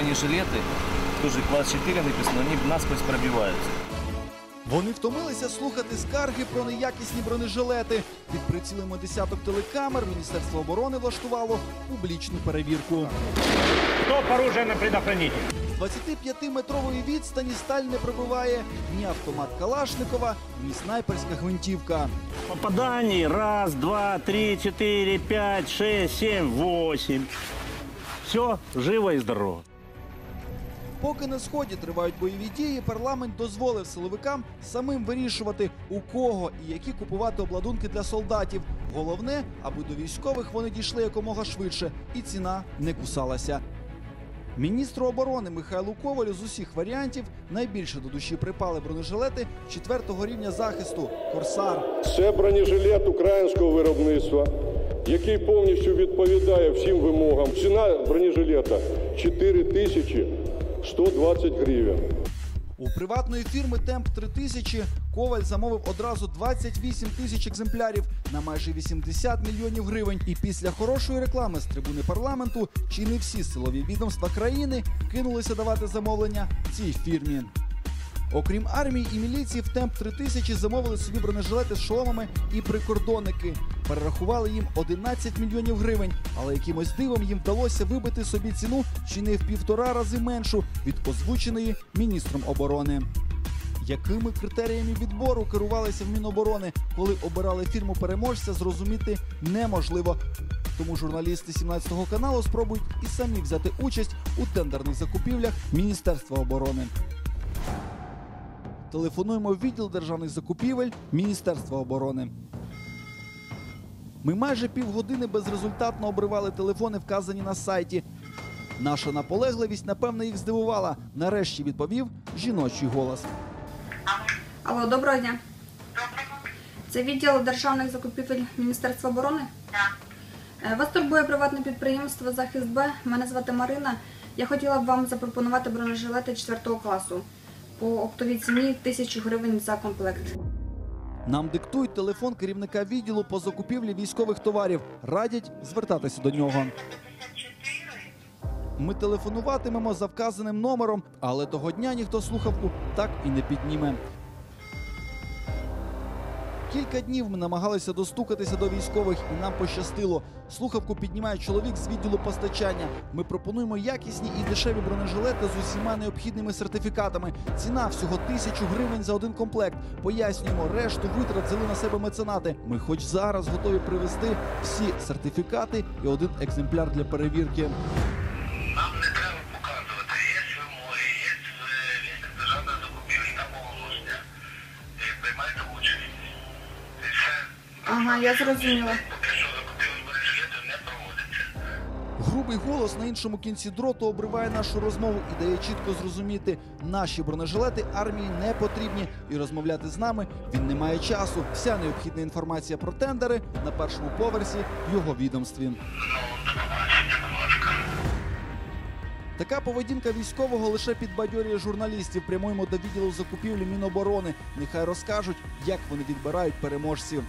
бронежилеты, тоже класс 4 написано, они насквозь пробиваются. Вони втомилися слухати скарги про неякісні бронежилети. Під прицілами десяток телекамер Міністерство оборони влаштувало публічну перевірку. Стоп, оружие на предохранитель. З 25-метрової відстані сталь не пробиває ні автомат Калашникова, ні снайперська гвинтівка. Попаданий. Раз, два, три, четыре, пять, шесть, семь, восемь. Все, живо и здорово. Поки на сході тривають бойові дії, парламент дозволив силовикам самим вирішувати, у кого і які купувати обладунки для солдатів. Головне, аби до військових вони дійшли якомога швидше, і ціна не кусалася. Міністру оборони Михайлу Ковалю з усіх варіантів найбільше до душі припали бронежилети четвертого рівня захисту Корсар. Це бронежилет українського виробництва, який повністю відповідає всім вимогам. Ціна бронежилета 4 тисячі 120 гривень. У приватної фірми Темп 3000 Коваль замовив одразу 28 тисяч екземплярів на майже 80 мільйонів гривень. І після хорошої реклами з трибуни парламенту чи не всі силові відомства країни кинулися давати замовлення цій фірмі. Окрім армії і міліції, в темп 3000 замовили собі бронежилети з шоломами і прикордонники. Перерахували їм 11 мільйонів гривень, але якимось дивом їм вдалося вибити собі ціну чи не в півтора рази меншу від озвученої міністром оборони. Якими критеріями відбору керувалися в Міноборони, коли обирали фірму переможця, зрозуміти неможливо. Тому журналісти 17-го каналу спробують і самі взяти участь у тендерних закупівлях Міністерства оборони. Телефонуємо в відділ державних закупівель Міністерства оборони. Ми майже півгодини безрезультатно обривали телефони, вказані на сайті. Наша наполегливість, напевно, їх здивувала. Нарешті відповів жіночий голос. Алло, доброго дня. Це відділ державних закупівель Міністерства оборони? Так. Вас турбує приватне підприємство Захист Б. Мене звати Марина. Я хотіла б вам запропонувати бронежилети 4 класу по оптовій ціні 1000 гривень за комплект. Нам диктують телефон керівника відділу по закупівлі військових товарів. Радять звертатися до нього. Ми телефонуватимемо за вказаним номером, але того дня ніхто слухавку так і не підніме. Кілька днів ми намагалися достукатися до військових, і нам пощастило. Слухавку піднімає чоловік з відділу постачання. Ми пропонуємо якісні і дешеві бронежилети з усіма необхідними сертифікатами. Ціна всього тисячу гривень за один комплект. Пояснюємо, решту витрат взяли на себе меценати. Ми хоч зараз готові привезти всі сертифікати і один екземпляр для перевірки. Ага, я зрозуміла. Грубий голос на іншому кінці дроту обриває нашу розмову і дає чітко зрозуміти, наші бронежилети армії не потрібні, і розмовляти з нами він не має часу. Вся необхідна інформація про тендери на першому поверсі в його відомстві. Така поведінка військового лише підбадьорює журналістів. Прямуємо до відділу закупівлі Міноборони. Нехай розкажуть, як вони відбирають переможців.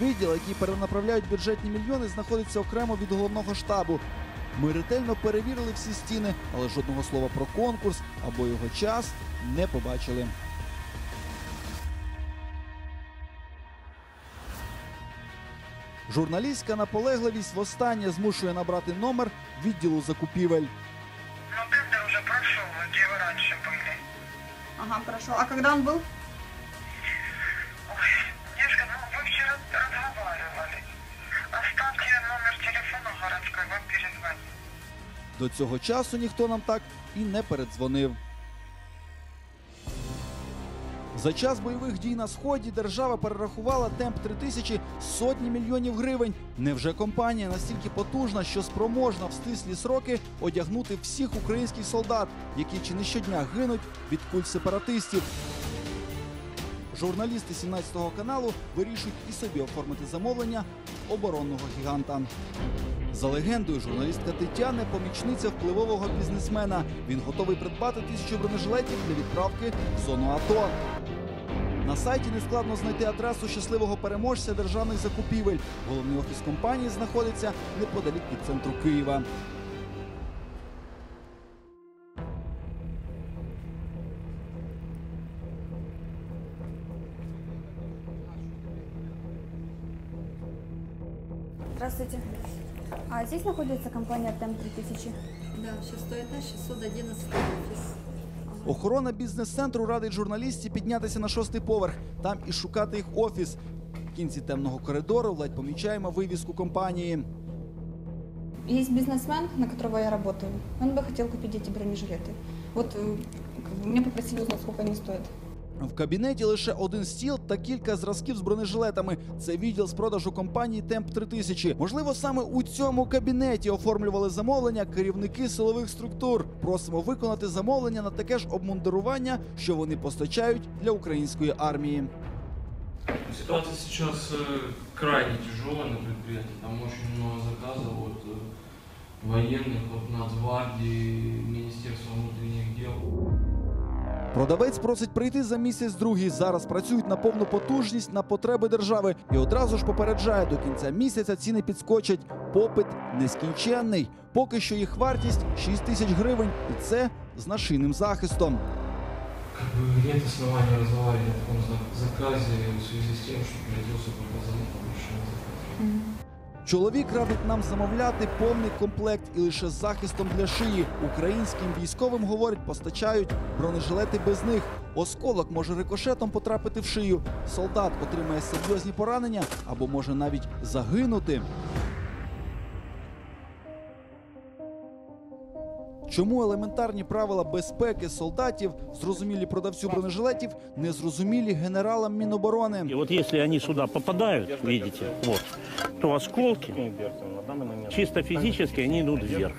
Відділ, який перенаправляють бюджетні мільйони, знаходиться окремо від головного штабу. Ми ретельно перевірили всі стіни, але жодного слова про конкурс або його час не побачили. Журналістська наполегливість востаннє змушує набрати номер відділу закупівель. Ну, тендер уже прошел, где вы раньше были. Ага, хорошо. А когда он был? Номер телефона городской, вам перезвонит. До цього часу ніхто нам так і не передзвонив. За час бойових дій на сході держава перерахувала темп 3000 сотні мільйонів гривень. Невже компанія настільки потужна, що спроможна в стислі сроки одягнути всіх українських солдат, які чи не щодня гинуть від куль сепаратистів? Журналісти 17-го каналу вирішують і собі оформити замовлення оборонного гіганта. За легендою, журналістка Тетяна помічниця впливового бізнесмена. Він готовий придбати тисячу бронежилетів для відправки в зону АТО. На сайті нескладно знайти адресу щасливого переможця державних закупівель. Головний офіс компанії знаходиться неподалік від центру Києва. Здравствуйте. А здесь находится компания ТЭМ 3000? Да, шестой этаж, 611 офис. Охорона бізнес-центру радить журналістів піднятися на шостий поверх, там і шукати їх офіс. В кінці темного коридору ледь помічаємо вивіску компанії. Есть бизнесмен, на которого я работаю. Он бы хотел купить эти бронежилеты. Вот э, как бы меня попросили узнать, сколько они стоят. В кабінеті лише один стіл та кілька зразків з бронежилетами. Це відділ з продажу компанії Темп 3000. Можливо, саме у цьому кабінеті оформлювали замовлення керівники силових структур. Просимо виконати замовлення на таке ж обмундирування, що вони постачають для української армії. Ситуация сейчас э, крайне тяжелая на предприятии. Там очень много заказов от э, военных, от Нацгвардии, Министерства внутренних дел. Продавець просить прийти за місяць другий. Зараз працюють на повну потужність на потреби держави і одразу ж попереджає, до кінця місяця ціни підскочать. Попит нескінченний. Поки що їх вартість 6 тисяч гривень, і це з нашийним захистом. Как бы нет основания разговаривать о таком за- заказе в связи с тем, что производство показано повышенный заказ. Чоловік радить нам замовляти повний комплект і лише з захистом для шиї. Українським військовим говорить, постачають бронежилети без них. Осколок може рикошетом потрапити в шию. Солдат отримає серйозні поранення або може навіть загинути. Чому елементарні правила безпеки солдатів, зрозумілі продавцю бронежилетів, не зрозумілі генералам Міноборони? И вот если они сюда попадают, видите, вот, то осколки чисто физически они идут вверх.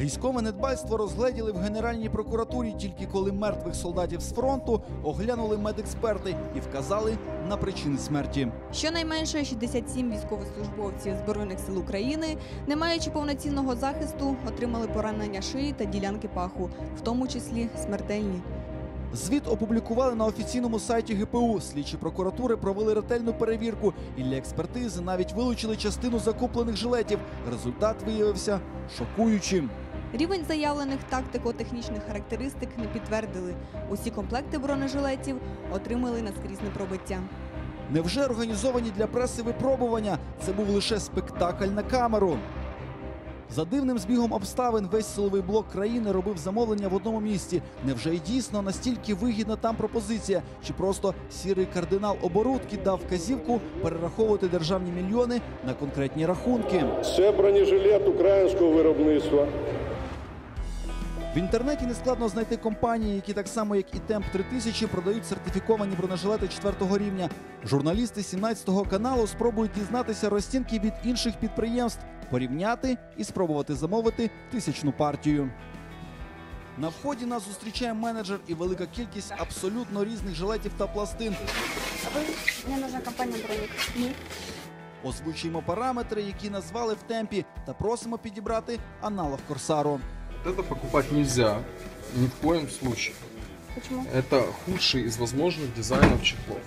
Військове недбальство розгледіли в Генеральній прокуратурі тільки коли мертвих солдатів з фронту оглянули медексперти і вказали на причини смерті. Щонайменше 67 військовослужбовців Збройних сил України, не маючи повноцінного захисту, отримали поранення шиї та ділянки паху, в тому числі смертельні. Звіт опублікували на офіційному сайті ГПУ. Слідчі прокуратури провели ретельну перевірку і для експертизи навіть вилучили частину закуплених жилетів. Результат виявився шокуючим. Рівень заявлених тактико-технічних характеристик не підтвердили. Усі комплекти бронежилетів отримали наскрізне пробиття. Невже організовані для преси випробування? Це був лише спектакль на камеру. За дивним збігом обставин весь силовий блок країни робив замовлення в одному місці. Невже й дійсно настільки вигідна там пропозиція? Чи просто сірий кардинал оборудки дав вказівку перераховувати державні мільйони на конкретні рахунки? Це бронежилет українського виробництва. В інтернеті нескладно знайти компанії, які так само як і Темп 3000 продають сертифіковані бронежилети 4 рівня. Журналісти 17 каналу спробують дізнатися розцінки від інших підприємств, порівняти і спробувати замовити тисячну партію. На вході нас зустрічає менеджер і велика кількість абсолютно різних жилетів та пластин. Мне нужна компания Броник. Озвучуємо параметри, які назвали в темпі, та просимо підібрати аналог Корсару. Вот это покупать нельзя ни в коем случае. Почему? Это худший из возможных дизайнов чехлов.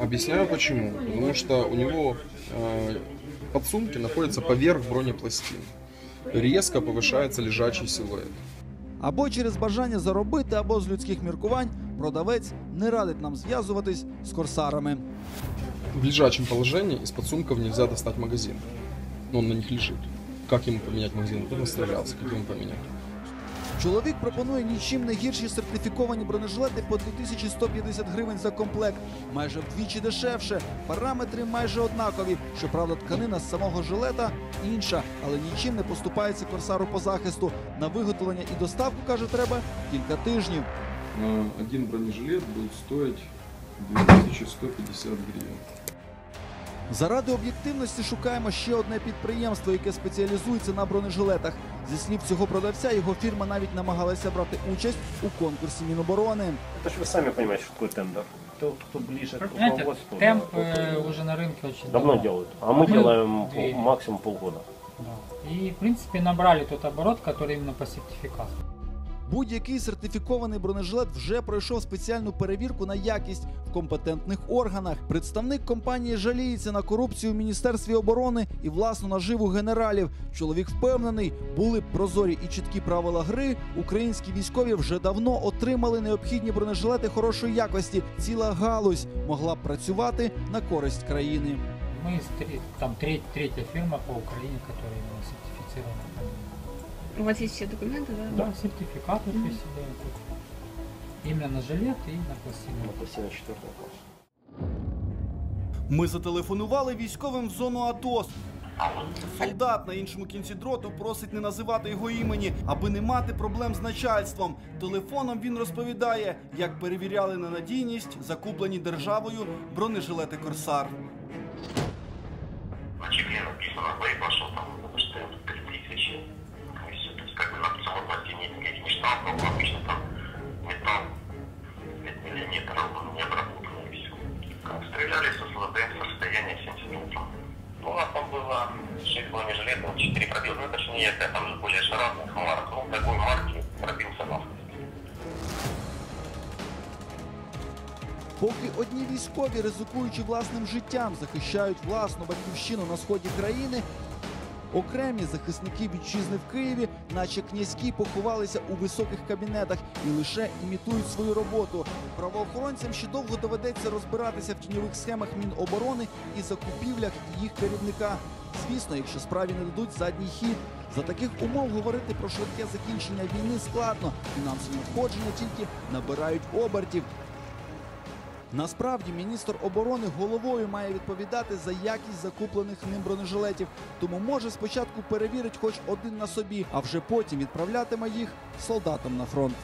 Объясняю почему. Потому что у него э, подсумки находятся поверх бронепластин. Резко повышается лежачий силуэт. Або через бажання заробити, або з людських міркувань продавець не радить нам зв'язуватись з корсарами. В лежачем положении из подсумков нельзя достать магазин. Но он на них лежит. Как ему поменять магазин? Кто настреляться? Как ему поменять? Чоловік пропонує нічим не гірші сертифіковані бронежилети по 2150 гривень за комплект, майже вдвічі дешевше. Параметри майже однакові. Щоправда, тканина з самого жилета інша, але нічим не поступається корсару по захисту. На виготовлення і доставку каже, треба кілька тижнів. Один бронежилет будет стоить 2150 гривен. Заради об'єктивності шукаємо ще одне підприємство, яке спеціалізується на бронежилетах. Зі слів цього продавця, його фірма навіть намагалася брати участь у конкурсі Міноборони. Это же вы сами понимаете, что такое тендер. Кто, кто ближе к Понимаете, руководству. темп да, э, тот уже на рынке очень давно делают. А мы Мы делаем две- пол- максимум полгода. Да. И, в принципе, набрали тот оборот, который именно по сертификату. Будь-який сертифікований бронежилет вже пройшов спеціальну перевірку на якість в компетентних органах. Представник компанії жаліється на корупцію в міністерстві оборони і власну наживу генералів. Чоловік впевнений, були б прозорі і чіткі правила гри. Українські військові вже давно отримали необхідні бронежилети хорошої якості. Ціла галузь могла б працювати на користь країни. Мы из там треть- третья фирма по Украине, которая именно сертифицирована. У вас є ще документи, да? Да, сертификат вот весь тут. На жилет и на пластину. Пластина 4 класу. Ми зателефонували військовим в зону АТО. Солдат на іншому кінці дроту просить не називати його імені, аби не мати проблем з начальством. Телефоном він розповідає, як перевіряли на надійність закуплені державою бронежилети Корсар. На чехле написано боепошел, там, допустим, 3000. То есть, то есть, как бы на самой пластине этих не штампов, обычно там металл 5 миллиметров, не обработанный и все. Стреляли с СЛД со расстояния 70 метров. Ну, у нас там было 6 бронежилетов, 4 пробил. Ну, это же не это, там же более шаразных марок. Ну, такой марки пробился нахуй. Поки одні військові, ризикуючи власним життям, захищають власну батьківщину на сході країни, окремі захисники вітчизни в Києві, наче князькі, поховалися у високих кабінетах і лише імітують свою роботу. Правоохоронцям ще довго доведеться розбиратися в тіньових схемах Міноборони і закупівлях їх керівника. Звісно, якщо справі не дадуть задній хід. За таких умов говорити про швидке закінчення війни складно. Фінансові входження тільки набирають обертів. Насправді міністр оборони головою має відповідати за якість закуплених ним бронежилетів, тому може спочатку перевірить хоч один на собі, а вже потім відправлятиме їх солдатам на фронт.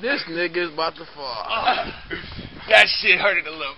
this nigga's about to fall. that shit hurted a little